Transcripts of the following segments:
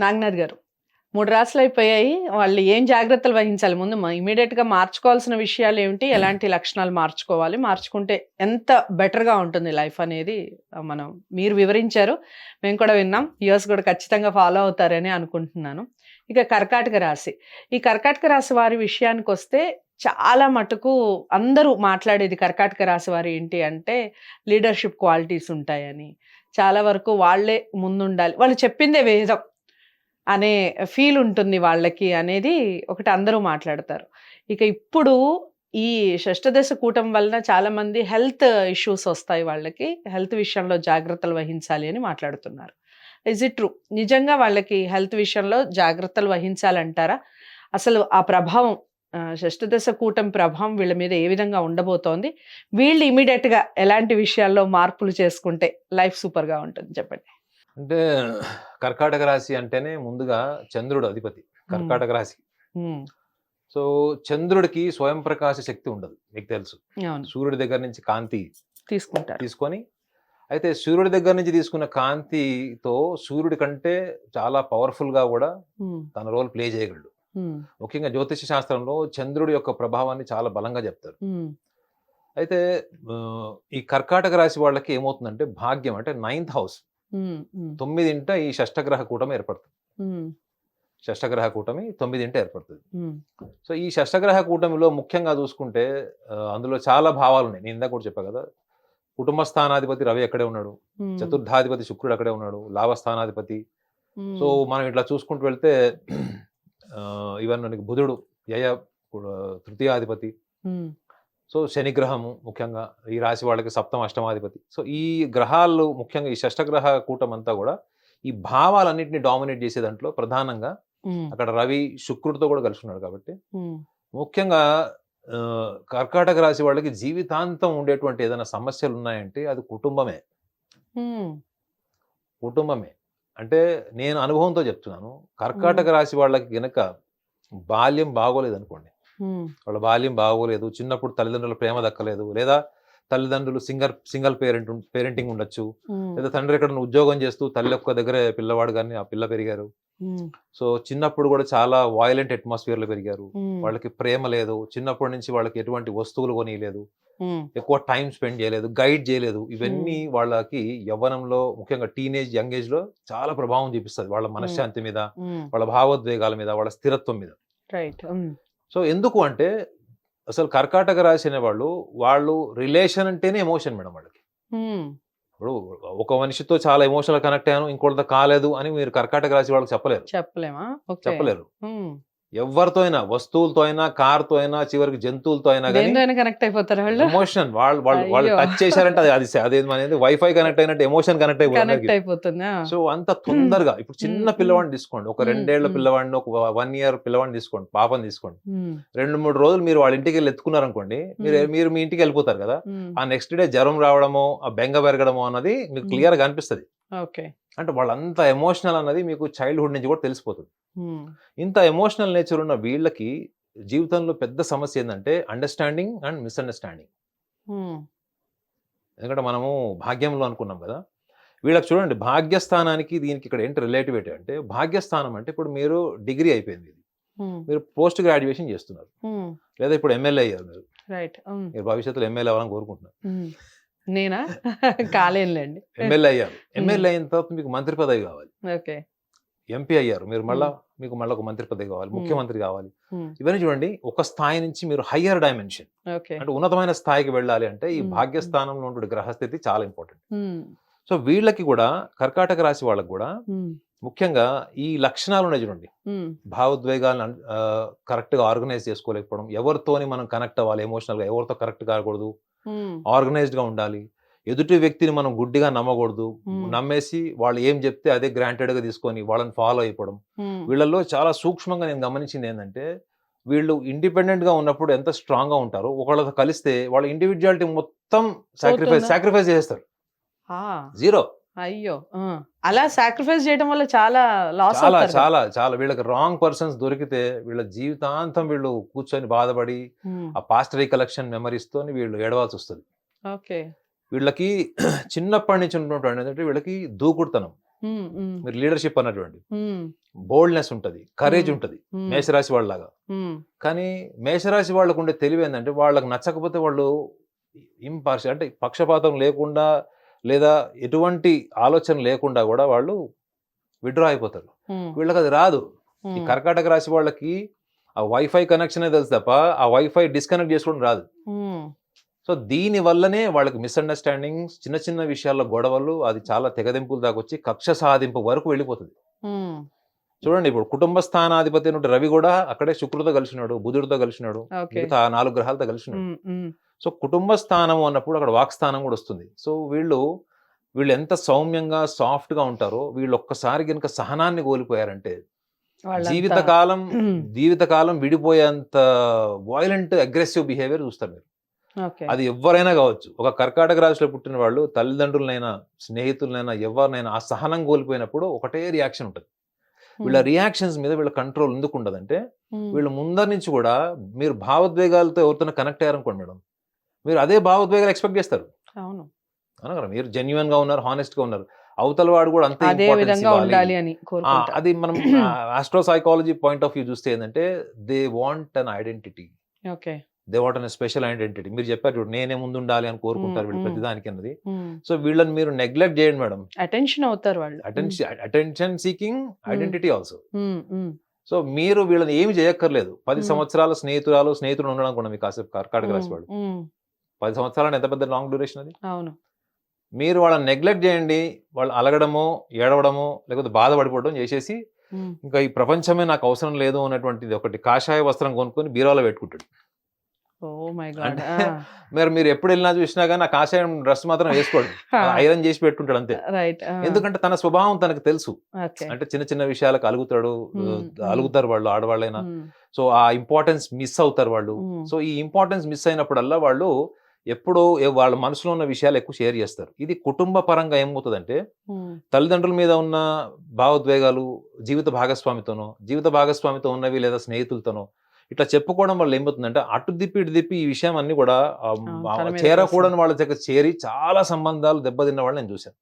నాగనాథ్ గారు. మూడు రాసులు అయిపోయాయి. వాళ్ళు ఏం జాగ్రత్తలు వహించాలి? ముందు ఇమీడియట్గా మార్చుకోవాల్సిన విషయాలు ఏమిటి? ఎలాంటి లక్షణాలు మార్చుకోవాలి? మార్చుకుంటే ఎంత బెటర్గా ఉంటుంది లైఫ్ అనేది? మనం మీరు వివరించారు. మేము కూడా విన్నాం. యూఎస్ కూడా ఖచ్చితంగా ఫాలో అవుతారని అనుకుంటున్నాను. ఇక కర్కాటక రాశి. ఈ కర్కాటక రాశి వారి విషయానికి వస్తే చాలా మటుకు అందరూ మాట్లాడేది కర్కాటక రాశి వారు ఏంటి అంటే లీడర్షిప్ క్వాలిటీస్ ఉంటాయని. చాలా వరకు వాళ్ళే ముందుండాలి. వాళ్ళు చెప్పిందే వేదం. అనే ఫీల్ ఉంటుంది వాళ్ళకి అనేది ఒకటి అందరూ మాట్లాడతారు. ఇక ఇప్పుడు ఈ షష్టదశ కూటం వలన చాలామంది హెల్త్ ఇష్యూస్ వస్తాయి వాళ్ళకి హెల్త్ విషయంలో జాగ్రత్తలు వహించాలి అని మాట్లాడుతున్నారు. Is it true? నిజంగా వాళ్ళకి హెల్త్ విషయంలో జాగ్రత్తలు వహించాలంటారా? అసలు ఆ ప్రభావం షష్టదశ కూటం ప్రభావం వీళ్ళ మీద ఏ విధంగా ఉండబోతోంది? వీళ్ళు ఇమీడియట్గా ఎలాంటి విషయాల్లో మార్పులు చేసుకుంటే లైఫ్ సూపర్గా ఉంటుంది చెప్పండి. అంటే కర్కాటక రాశి అంటేనే ముందుగా చంద్రుడు అధిపతి కర్కాటక రాశి. సో చంద్రుడికి స్వయం ప్రకాశ శక్తి ఉండదు మీకు తెలుసు. సూర్యుడి దగ్గర నుంచి కాంతి తీసుకుంటారు. తీసుకొని అయితే సూర్యుడి దగ్గర నుంచి తీసుకున్న కాంతితో సూర్యుడి కంటే చాలా పవర్ఫుల్గా కూడా తన రోల్ ప్లే చేయగలడు. ముఖ్యంగా జ్యోతిష శాస్త్రంలో చంద్రుడి యొక్క ప్రభావాన్ని చాలా బలంగా చెప్తారు. అయితే ఈ కర్కాటక రాశి వాళ్ళకి ఏమవుతుందంటే భాగ్యం అంటే నైన్త్ హౌస్. తొమ్మిదింట ఈ షష్టగ్రహ కూటమి ఏర్పడుతుంది. షష్టగ్రహ కూటమి తొమ్మిదింట ఏర్పడుతుంది. సో ఈ షష్టగ్రహ కూటమిలో ముఖ్యంగా చూసుకుంటే అందులో చాలా భావాలు ఉన్నాయి నేను ఇందాక కూడా చెప్పా కదా కుటుంబ స్థానాధిపతి రవి అక్కడే ఉన్నాడు? చతుర్థాధిపతి శుక్రుడు అక్కడే ఉన్నాడు? లాభస్థానాధిపతి సో మనం ఇట్లా చూసుకుంటూ వెళ్తే ఈవెన్ మనకి బుధుడు కూడా తృతీయాధిపతి. సో శనిగ్రహము ముఖ్యంగా ఈ రాశి వాళ్ళకి సప్తమ అష్టమాధిపతి. సో ఈ గ్రహాలు ముఖ్యంగా ఈ షష్టగ్రహ కూటం అంతా కూడా ఈ భావాలన్నింటినీ డామినేట్ చేసే దాంట్లో ప్రధానంగా అక్కడ రవి శుక్రుడితో కూడా కలిసి ఉన్నాడు కాబట్టి ముఖ్యంగా కర్కాటక రాశి వాళ్ళకి జీవితాంతం ఉండేటువంటి ఏదైనా సమస్యలు ఉన్నాయంటే అది కుటుంబమే. కుటుంబమే. అంటే నేను అనుభవంతో చెప్తున్నాను. కర్కాటక రాశి వాళ్ళకి గనక బాల్యం బాగోలేదు అనుకోండి వాళ్ళ బాల్యం బాగోలేదు. చిన్నప్పుడు తల్లిదండ్రుల ప్రేమ దక్కలేదు. లేదా తల్లిదండ్రులు సింగర్ సింగిల్ పేరెంట్ పేరెంటింగ్ ఉండొచ్చు. లేదా తండ్రి ఎక్కడ ఉద్యోగం చేస్తూ తల్లి ఒక్క దగ్గరే పిల్లవాడు కానీ ఆ పిల్ల పెరిగారు. సో చిన్నప్పుడు కూడా చాలా వాయిలెంట్ అట్మాస్ఫియర్లో పెరిగారు. వాళ్ళకి ప్రేమ లేదు. చిన్నప్పటి నుంచి వాళ్ళకి ఎటువంటి వస్తువులు కొనియలేదు. ఎక్కువ టైం స్పెండ్ చేయలేదు. గైడ్ చేయలేదు. ఇవన్నీ వాళ్ళకి యవ్వనంలో ముఖ్యంగా టీనేజ్ యంగ్ ఏజ్లో చాలా ప్రభావం చూపిస్తుంది. వాళ్ళ మనశ్శాంతి మీద వాళ్ళ భావోద్వేగాల మీద వాళ్ళ స్థిరత్వం మీద. రైట్. సో ఎందుకు అంటే అసలు కర్కాటక రాశి అనే వాళ్ళు వాళ్ళు రిలేషన్ అంటేనే ఎమోషన్ మేడం వాళ్ళకి. ఇప్పుడు ఒక మనిషితో చాలా ఎమోషనల్ కనెక్ట్ అయ్యాను ఇంకోటితో కాలేదు అని మీరు కర్కాటక రాశి వాళ్ళకి చెప్పలేరు. చెప్పలేమా? చెప్పలేరు. ఎవరితో అయినా వస్తువులతో అయినా కార్తో అయినా చివరికి జంతువులతో అయినా కానీ కనెక్ట్ అయిపోతారు వాళ్ళు ఎమోషన్ వాళ్ళు వాళ్ళు వాళ్ళు. టచ్ చేశారంటే అది అది అదే అనేది వైఫై కనెక్ట్ అయినట్టు ఎమోషన్ కనెక్ట్ అయిపోతుంది సో అంత తొందరగా ఇప్పుడు చిన్న. పిల్లవాడిని తీసుకోండి ఒక. రెండేళ్ళ. పిల్లవాడిని ఒక వన్ ఇయర్ పిల్లవాడిని తీసుకోండి పాపని తీసుకోండి రెండు మూడు రోజులు మీరు వాళ్ళ ఇంటికి వెళ్ళి ఎత్తుకున్నారనుకోండి మీరు. మీరు మీ ఇంటికి వెళ్ళిపోతారు కదా ఆ నెక్స్ట్ డే జ్వరం రావడమో ఆ బెంగ పెరగడమో అన్నది మీకు. క్లియర్గా అనిపిస్తుంది ఓకే అంటే వాళ్ళంత ఎమోషనల్ అన్నది మీకు చైల్డ్హుడ్ నుంచి కూడా తెలిసిపోతుంది. ఇంత ఎమోషనల్ నేచర్ ఉన్న వీళ్ళకి జీవితంలో పెద్ద సమస్య ఏంటంటే అండర్స్టాండింగ్ అండ్ మిస్అండర్స్టాండింగ్ ఎందుకంటే మనము భాగ్యంలో అనుకున్నాం కదా. వీళ్ళకి చూడండి భాగ్యస్థానానికి దీనికి ఇక్కడ ఏంటి రిలేటివిటీ అంటే భాగ్యస్థానం అంటే ఇప్పుడు మీరు డిగ్రీ అయిపోయింది ఇది. మీరు పోస్ట్ గ్రాడ్యుయేషన్ చేస్తున్నారు. లేదా ఇప్పుడు ఎమ్మెల్యే అయ్యారు మీరు. రైట్ మీరు భవిష్యత్తులో ఎమ్మెల్యే అవ్వాలని కోరుకుంటున్నారు. నేనా? కాలేనులేండి. ఎమ్మెల్యే అయ్యారు. ఎమ్మెల్యే అయిన తర్వాత మీకు మంత్రి పదవి కావాలి. ఓకే. ఎంపీ అయ్యారు. మీరు మళ్ళా మీకు మళ్ళీ ఒక మంత్రి పదవి కావాలి. ముఖ్యమంత్రి కావాలి. ఇవన్నీ చూడండి ఒక స్థాయి నుంచి మీరు హయ్యర్ డైమెన్షన్. అంటే ఉన్నతమైన స్థాయికి వెళ్ళాలి అంటే ఈ. భాగ్యస్థానంలో ఉన్న గ్రహస్థితి చాలా ఇంపార్టెంట్. సో వీళ్ళకి కూడా కర్కాటక రాశి వాళ్ళకి కూడా ముఖ్యంగా ఈ లక్షణాలు ఉన్నాయి చూడండి. భావోద్వేగాలను కరెక్ట్గా ఆర్గనైజ్ చేసుకోలేకపోవడం ఎవరితోని మనం కనెక్ట్ అవ్వాలి ఎమోషనల్గా ఎవరితో కరెక్ట్ కాకూడదు ఉమ్, ఆర్గనైజ్డ్గా ఉండాలి. ఎదుటి వ్యక్తిని మనం గుడ్డిగా నమ్మకూడదు. నమ్మేసి వాళ్ళు ఏం చెప్తే అదే గ్రాంటెడ్గా తీసుకొని వాళ్ళని ఫాలో అయిపోవడం. వీళ్ళల్లో చాలా సూక్ష్మంగా నేను గమనించింది ఏంటంటే వీళ్ళు ఇండిపెండెంట్గా ఉన్నప్పుడు ఎంత స్ట్రాంగ్గా ఉంటారో ఒకళ్ళతో కలిస్తే వాళ్ళ ఇండివిజువాలిటీ మొత్తం సాక్రిఫైస్? సాక్రిఫైస్ చేస్తారు జీరో. అయ్యో! అలా సాక్రిఫైస్ చేయడం వల్ల చాలా లాస్ చాలా. చాలా చాలా. వీళ్ళకి రాంగ్ పర్సన్స్ దొరికితే వీళ్ళ జీవితాంతం వీళ్ళు కూర్చొని బాధపడి ఆ పాస్ట్ రీకలెక్షన్ మెమరీస్ తోని వీళ్ళు ఏడవాల్సి వస్తుంది. ఓకే. వీళ్ళకి చిన్నప్పటి నుంచి ఉన్నటువంటి ఏంటంటే వీళ్ళకి దూకుడుతనం. మీరు లీడర్షిప్ అన్నటువంటి బోల్డ్నెస్ ఉంటుంది కరేజ్. ఉంటుంది మేషరాశి వాళ్ళలాగా. కానీ మేషరాశి వాళ్ళకు ఉండే తెలివి ఏంటంటే వాళ్ళకి నచ్చకపోతే వాళ్ళు ఇంపార్షియల్ అంటే పక్షపాతం లేకుండా లేదా ఎటువంటి ఆలోచన లేకుండా కూడా వాళ్ళు విడ్రా అయిపోతారు. వీళ్ళకి అది రాదు. ఈ కర్కాటక రాశి వాళ్ళకి ఆ వైఫై కనెక్షన్ తెలుసు తప్ప ఆ వైఫై డిస్కనెక్ట్ చేసుకోవడం రాదు. సో దీని వల్లనే వాళ్ళకి మిస్అండర్స్టాండింగ్స్ చిన్న చిన్న విషయాల్లో గొడవలు అది చాలా తెగదింపులు దాకా వచ్చి కక్ష సాధింపు వరకు వెళ్ళిపోతుంది. చూడండి ఇప్పుడు కుటుంబ స్థానాధిపతి అయినటువంటి రవి కూడా అక్కడే శుక్రుడితో కలిసినాడు బుధుడితో కలిసినాడు మిగతా ఆ నాలుగు గ్రహాలతో కలిసినాడు. సో కుటుంబ స్థానం అన్నప్పుడు అక్కడ వాక్ స్థానం కూడా వస్తుంది. సో వీళ్ళు వీళ్ళు ఎంత సౌమ్యంగా సాఫ్ట్గా ఉంటారో వీళ్ళు ఒక్కసారి కనుక సహనాన్ని కోల్పోయారంటే జీవితకాలం జీవితకాలం విడిపోయేంత వైలెంట్ అగ్రెసివ్ బిహేవియర్ చూస్తారు మీరు. అది ఎవరైనా కావచ్చు. ఒక కర్కాటక రాశిలో పుట్టిన వాళ్ళు తల్లిదండ్రులనైనా స్నేహితులనైనా ఎవరినైనా ఆ సహనం కోల్పోయినప్పుడు ఒకటే రియాక్షన్ ఉంటుంది. వీళ్ళ రియాక్షన్స్ మీద వీళ్ళ కంట్రోల్ ఎందుకు ఉండదంటే వీళ్ళు ముందర నుంచి కూడా మీరు భావోద్వేగాలతో ఎవరితో కనెక్ట్ అయ్యారనుకోండి మేడం మీరు అదే భావోద్వేగాలు ఎక్స్పెక్ట్ చేస్తారు. అవును. అనగా మీరు జెన్యున్గా ఉన్నారు హానెస్ట్గా ఉన్నారు. అవతల వాడు కూడా అంతే. ఉండాలి అని అది మనం astro psychology point of view చూస్తే ఏంటంటే they want an identity okay. They want an special identity. మీరు చెప్పారు చూడు నేనే ముందు ఉండాలి అని కోరుకుంటారు వీళ్ళు. ప్రతిదానికి అన్నది సో వీళ్ళని మీరు నెగ్లెక్ట్ చేయండి మేడం. అటెన్షన్ అవుతారు వాళ్ళు. Attention attention seeking identity also. So మీరు వీళ్ళని ఏమి చేయక్కర్లేదు. పది. సంవత్సరాల స్నేహితురాలు స్నేహితులు ఉండడం కూడా మీకు కాసేపు కర్కాటక వాడు ఉమ్, పది సంవత్సరాలు ఎంత పెద్ద లాంగ్ డ్యూరేషన్ అది? అవును. మీరు వాళ్ళని నెగ్లెక్ట్ చేయండి. వాళ్ళు అలగడమో ఏడవడమో లేకపోతే బాధపడిపోవడం చేసేసి ఇంకా ఈ ప్రపంచమే నాకు అవసరం లేదు అన్నటువంటిది ఒకటి కాషాయ వస్త్రం కొనుక్కొని బీరాలో పెట్టుకుంటాడు. మరి మీరు ఎప్పుడు వెళ్ళినా చూసినా కానీ ఆ కాషాయం డ్రెస్ మాత్రం వేసుకోడు. ఐరన్ చేసి పెట్టుకుంటాడు అంతే. ఎందుకంటే తన స్వభావం తనకు తెలుసు. అంటే చిన్న చిన్న విషయాలకు అలుగుతాడు అలుగుతారు వాళ్ళు ఆడవాళ్ళైనా. సో ఆ ఇంపార్టెన్స్ మిస్ అవుతారు వాళ్ళు. సో ఈ ఇంపార్టెన్స్ మిస్ అయినప్పుడల్లా వాళ్ళు ఎప్పుడో వాళ్ళ మనసులో ఉన్న విషయాలు ఎక్కువ షేర్ చేస్తారు. ఇది కుటుంబ పరంగా ఏమవుతుందంటే తల్లిదండ్రుల మీద ఉన్న భావోద్వేగాలు జీవిత భాగస్వామితోనో జీవిత భాగస్వామితో ఉన్నవి లేదా స్నేహితులతోనో ఇట్లా చెప్పుకోవడం వల్ల ఏమవుతుందంటే అటు దిప్పి ఇటు దిప్పి ఈ విషయం అన్ని కూడా చేరకూడని వాళ్ళ దగ్గర చేరి చాలా సంబంధాలు దెబ్బతిన్న వాళ్ళు నేను చూశాను.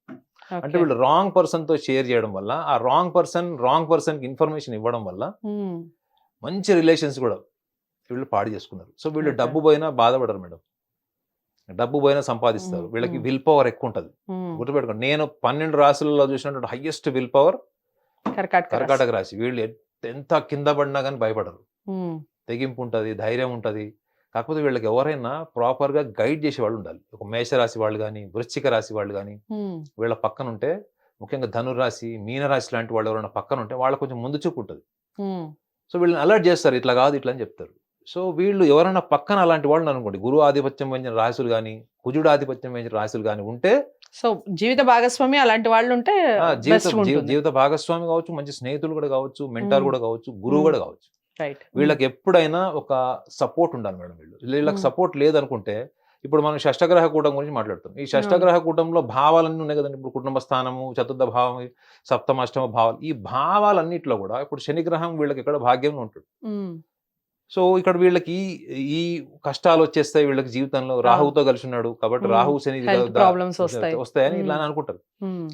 అంటే. వీళ్ళు రాంగ్ పర్సన్తో షేర్ చేయడం వల్ల ఆ రాంగ్ పర్సన్ రాంగ్ పర్సన్కి ఇన్ఫర్మేషన్ ఇవ్వడం వల్ల మంచి రిలేషన్స్ కూడా వీళ్ళు పాడు చేసుకున్నారు. సో వీళ్ళు. డబ్బు పోయినా బాధపడరు మేడం. డబ్బు పోయినా సంపాదిస్తారు. వీళ్ళకి. విల్ పవర్ ఎక్కువ ఉంటుంది గుర్తుపెట్టుకోండి నేను పన్నెండు రాశులలో చూసినటువంటి హైయెస్ట్ విల్ పవర్ కర్కాటక రాశి. వీళ్ళు ఎంత కింద పడినా కానీ భయపడరు. తెగింపు ఉంటుంది ధైర్యం ఉంటుంది కాకపోతే వీళ్ళకి ఎవరైనా ప్రాపర్గా గైడ్ చేసే వాళ్ళు ఉండాలి ఒక మేషరాశి వాళ్ళు కానీ వృశ్చిక రాశి వాళ్ళు కానీ వీళ్ళ పక్కన ఉంటే ముఖ్యంగా ధనురాశి మీనరాశి లాంటి వాళ్ళు ఎవరైనా పక్కన ఉంటే వాళ్ళ కొంచెం ముందు చూపు ఉంటుంది సో వీళ్ళని అలర్ట్ చేస్తారు. ఇట్లా కాదు ఇట్లా అని చెప్తారు. సో వీళ్ళు ఎవరైనా పక్కన అలాంటి వాళ్ళు అనుకోండి. గురువు ఆధిపత్యం వహించిన రాశులు కానీ కుజుడు ఆధిపత్యం వహించిన రాశులు కానీ ఉంటే సో జీవిత భాగస్వామి అలాంటి వాళ్ళు ఉంటే జీవిత భాగస్వామి కావచ్చు మంచి స్నేహితులు కూడా కావచ్చు మెంటార్. కూడా కావచ్చు గురువు. కూడా కావచ్చు. వీళ్ళకి ఎప్పుడైనా ఒక సపోర్ట్ ఉండాలి మేడం వీళ్ళు. వీళ్ళకి మ్మ్. సపోర్ట్ లేదనుకుంటే ఇప్పుడు మనం షష్టగ్రహ కూటం గురించి మాట్లాడుతాం. ఈ షష్టగ్రహ కూటంలో భావాలన్నీ ఉన్నాయి కదండి. ఇప్పుడు కుటుంబ స్థానము చతుర్థ భావం సప్తమ అష్టమ భావాలు. ఈ భావాలన్నిట్లో కూడా ఇప్పుడు శనిగ్రహం వీళ్ళకి ఇక్కడ భాగ్యంలో ఉంటుంది. సో ఇక్కడ వీళ్ళకి ఈ కష్టాలు వచ్చేస్తాయి. వీళ్ళకి జీవితంలో రాహువుతో కలిసి ఉన్నాడు కాబట్టి. రాహు శని. వస్తాయని ఇలా. అనుకుంటారు.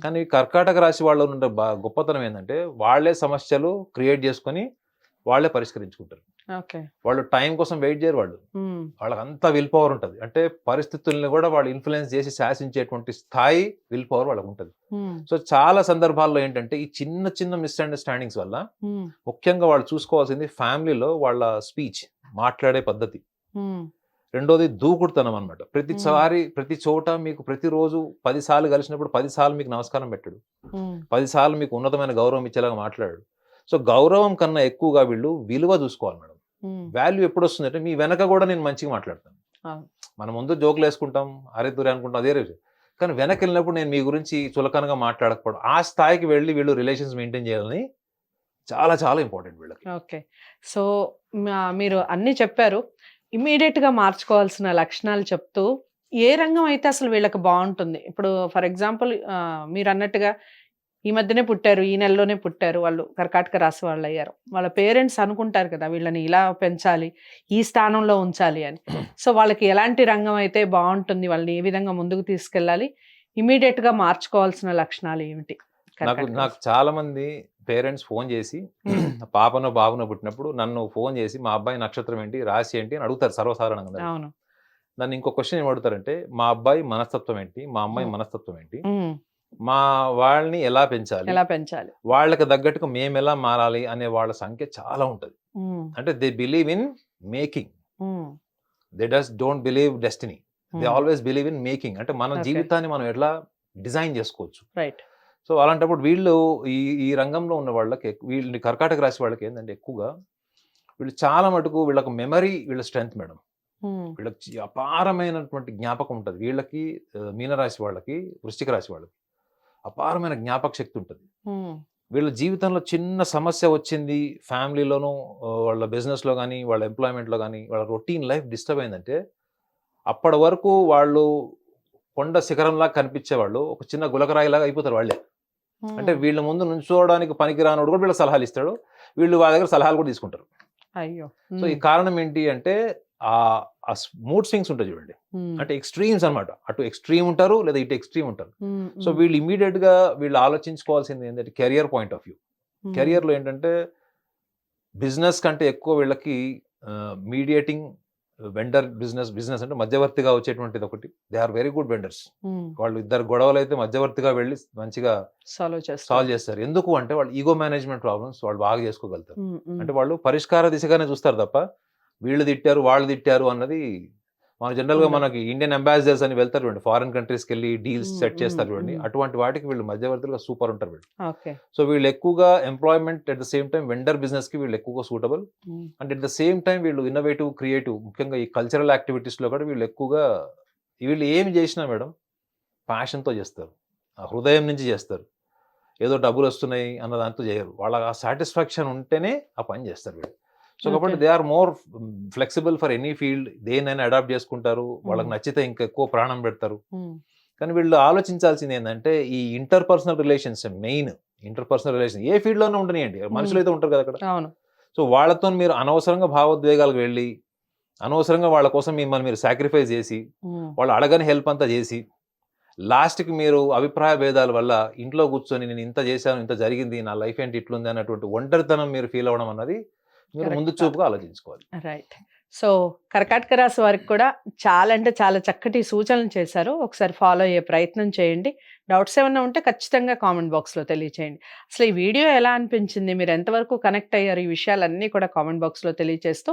కానీ కర్కాటక రాశి వాళ్ళు బా- గొప్పతనం ఏంటంటే వాళ్ళే సమస్యలు క్రియేట్ చేసుకొని వాళ్ళే పరిష్కరించుకుంటారు. వాళ్ళు టైం కోసం వెయిట్ చేయరు వాళ్ళు. వాళ్ళకి అంతా విల్ పవర్ ఉంటుంది. అంటే పరిస్థితుల్ని కూడా వాళ్ళు ఇన్ఫ్లుయెన్స్ చేసి శాసించేటువంటి స్థాయి విల్ పవర్ వాళ్ళకి ఉంటుంది. సో చాలా సందర్భాల్లో ఏంటంటే ఈ చిన్న చిన్న మిస్అండర్స్టాండింగ్స్ వల్ల ముఖ్యంగా వాళ్ళు చూసుకోవాల్సింది ఫ్యామిలీలో వాళ్ళ స్పీచ్ మాట్లాడే పద్ధతి. రెండోది దూకుడుతనం అనమాట ప్రతిసారి ప్రతి చోట మీకు ప్రతిరోజు పదిసార్లు కలిసినప్పుడు పదిసార్లు మీకు నమస్కారం పెట్టాడు. పదిసార్లు మీకు ఉన్నతమైన గౌరవం ఇచ్చేలాగా మాట్లాడాడు సో గౌరవం కన్నా ఎక్కువగా వీళ్ళు విలువ చూసుకోవాలి మేడం. వాల్యూ ఎప్పుడు వస్తుందంటే మీ వెనక కూడా నేను మంచిగా మాట్లాడతాను. మన ముందు జోకులు వేసుకుంటాం అరే తురే అనుకుంటాం అదే రోజు. కానీ వెనక్కి వెళ్ళినప్పుడు నేను మీ గురించి చులకనగా మాట్లాడకపోవడం ఆ స్థాయికి వెళ్ళి వీళ్ళు రిలేషన్స్ మెయింటైన్ చేయాలని చాలా చాలా ఇంపార్టెంట్ వీళ్ళకి. ఓకే. సో మీరు అన్ని చెప్పారు. ఇమీడియట్గా మార్చుకోవాల్సిన లక్షణాలు చెప్తూ ఏ రంగం అయితే అసలు వీళ్ళకి బాగుంటుంది? ఇప్పుడు ఫర్ ఎగ్జాంపుల్ మీరు అన్నట్టుగా ఈ మధ్యనే పుట్టారు ఈ నెలలోనే పుట్టారు వాళ్ళు కర్కాటక రాశి వాళ్ళు అయ్యారు వాళ్ళ పేరెంట్స్ అనుకుంటారు కదా వీళ్ళని ఇలా పెంచాలి ఈ స్థానంలో ఉంచాలి అని సో వాళ్ళకి ఎలాంటి రంగం అయితే బాగుంటుంది వాళ్ళని ఏ విధంగా ముందుకు తీసుకెళ్ళాలి ఇమీడియట్గా మార్చుకోవాల్సిన లక్షణాలు ఏమిటి నాకు నాకు. చాలా మంది పేరెంట్స్ ఫోన్ చేసి. పాపనో బాబునో పుట్టినప్పుడు నన్ను ఫోన్ చేసి మా అబ్బాయి నక్షత్రం ఏంటి రాశి ఏంటి అని అడుగుతారు సర్వసాధారణంగా నన్ను ఇంకో క్వశ్చన్ ఏం అడుగుతారంటే మా అబ్బాయి మనస్తత్వం ఏంటి మా అమ్మాయి. మనస్తత్వం ఏంటి. మా వాళ్ళని ఎలా పెంచాలి? ఎలా పెంచాలి? వాళ్ళకి తగ్గట్టుగా మేము ఎలా మారాలి అనే వాళ్ళ సంఖ్య చాలా ఉంటది. అంటే they believe in making. They does don't believe destiny. They. Always believe in making. అంటే మన. జీవితాన్ని మనం ఎట్లా డిజైన్ చేసుకోవచ్చు. రైట్. సో అలాంటప్పుడు వీళ్ళు ఈ ఈ రంగంలో ఉన్న వాళ్ళకి వీళ్ళని కర్కాటక రాశి వాళ్ళకి ఏంటంటే ఎక్కువగా వీళ్ళు చాలా మటుకు వీళ్ళకి మెమరీ వీళ్ళ స్ట్రెంగ్త్ మేడం. వీళ్ళకి అపారమైనటువంటి జ్ఞాపకం ఉంటుంది. వీళ్ళకి మీనరాశి వాళ్ళకి వృశ్చిక రాశి వాళ్ళకి. అపారమైన జ్ఞాపక శక్తి ఉంటుంది. వీళ్ళ జీవితంలో చిన్న సమస్య వచ్చింది ఫ్యామిలీలోనూ వాళ్ళ బిజినెస్లో కానీ వాళ్ళ ఎంప్లాయ్మెంట్లో కానీ వాళ్ళ రొటీన్ లైఫ్ డిస్టర్బ్ అయిందంటే అప్పటి వరకు వాళ్ళు కొండ శిఖరంలా కనిపించేవాళ్ళు ఒక చిన్న గులకరాయిలాగా అయిపోతారు వాళ్ళే. అంటే వీళ్ళ ముందు నుంచోవడానికి పనికిరానోడు కూడా వీళ్ళ సలహాలు ఇస్తాడు వీళ్ళు వాళ్ళ దగ్గర సలహాలు కూడా తీసుకుంటారు. అయ్యో! సో ఈ కారణం ఏంటి అంటే ఆ మూడ్ స్వింగ్స్ ఉంటాయి చూడండి. అంటే ఎక్స్ట్రీమ్స్ అన్నమాట అటు ఎక్స్ట్రీమ్ ఉంటారు లేదా ఇటు ఎక్స్ట్రీమ్ ఉంటారు. సో. వీళ్ళు ఇమీడియట్గా వీళ్ళు ఆలోచించుకోవాల్సింది ఏంటంటే కెరియర్ పాయింట్ ఆఫ్ వ్యూ. కెరియర్లో ఏంటంటే బిజినెస్ కంటే ఎక్కువ వీళ్ళకి మీడియేటింగ్ వెండర్ బిజినెస్ బిజినెస్ అంటే మధ్యవర్తిగా వచ్చేటువంటిది ఒకటి they are very good vendors. వాళ్ళు ఇద్దరు గొడవలు అయితే మధ్యవర్తిగా వెళ్ళి మంచిగా సాల్వ్ చేస్తారు సాల్వ్ చేస్తారు ఎందుకు అంటే వాళ్ళు ఈగో మేనేజ్మెంట్ ప్రాబ్లమ్స్ వాళ్ళు బాగా చేసుకోగలుగుతారు. అంటే వాళ్ళు పరిష్కార దిశగానే చూస్తారు తప్ప వీళ్ళు తిట్టారు వాళ్ళు తిట్టారు అన్నది మన జనరల్గా ఉండదు. మనకి ఇండియన్ అంబాసిడర్స్ అని వెళ్తారు చూడండి ఫారిన్ కంట్రీస్కి వెళ్ళి డీల్స్ సెట్ చేస్తారు చూడండి. అటువంటి వాటికి వీళ్ళు మధ్యవర్తులుగా సూపర్ ఉంటారు వీళ్ళు. సో వీళ్ళు ఎక్కువగా employment at the same time vendor బిజినెస్కి వీళ్ళు ఎక్కువగా suitable. And at the same time వీళ్ళు ఇన్నోవేటివ్ క్రియేటివ్ ముఖ్యంగా ఈ కల్చరల్ యాక్టివిటీస్లో కూడా వీళ్ళు ఎక్కువగా వీళ్ళు ఏమి చేసినా మేడం passion తో చేస్తారు. ఆ హృదయం నుంచి చేస్తారు. ఏదో డబ్బులు వస్తున్నాయి అన్న దాంతో చేయరు. వాళ్ళ ఆ సాటిస్ఫాక్షన్ ఉంటేనే ఆ పని చేస్తారు వీళ్ళు. సో కాబట్టి. They are more flexible for any field దేనైనా అడాప్ట్ చేసుకుంటారు వాళ్ళకి. నచ్చితే ఇంకా ఎక్కువ ప్రాణం పెడతారు. కానీ వీళ్ళు ఆలోచించాల్సింది ఏంటంటే ఈ interpersonal relations main interpersonal relation ఏ ఫీల్డ్లోనే ఉండనియండి మనుషులు అయితే ఉంటారు కదా అక్కడ సో వాళ్ళతో మీరు అనవసరంగా భావోద్వేగాలకు వెళ్ళి అనవసరంగా వాళ్ళ కోసం మిమ్మల్ని మీరు సాక్రిఫైస్ చేసి. వాళ్ళు అడగని హెల్ప్ అంతా చేసి లాస్ట్కి మీరు అభిప్రాయ భేదాల వల్ల ఇంట్లో కూర్చొని నేను ఇంత చేశాను ఇంత జరిగింది నా లైఫ్ ఏంటి ఇట్లుంది అన్నటువంటి ఒంటరితనం మీరు ఫీల్ అవ్వడం అన్నది మీరు. ముందు చూపుగా ఆలోచించుకోవాలి. రైట్. సో కర్కాటక రాశి వారికి కూడా చాలా అంటే చాలా చక్కటి సూచనలు చేశారు. ఒకసారి ఫాలో అయ్యే ప్రయత్నం చేయండి. డౌట్స్ ఏమైనా ఉంటే ఖచ్చితంగా కామెంట్ బాక్స్లో తెలియచేయండి. అసలు ఈ వీడియో ఎలా అనిపించింది? మీరు ఎంతవరకు కనెక్ట్ అయ్యారు? ఈ విషయాలన్నీ కూడా కామెంట్ బాక్స్లో తెలియచేస్తూ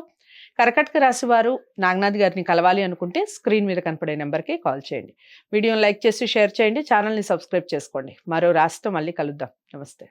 కర్కాటక రాశి వారు నాగనాథ్ గారిని కలవాలి అనుకుంటే స్క్రీన్ మీద కనపడే నెంబర్కి కాల్ చేయండి. వీడియోని లైక్ చేసి షేర్ చేయండి. ఛానల్ని సబ్స్క్రైబ్ చేసుకోండి. మరో రాశితో మళ్ళీ కలుద్దాం. నమస్తే.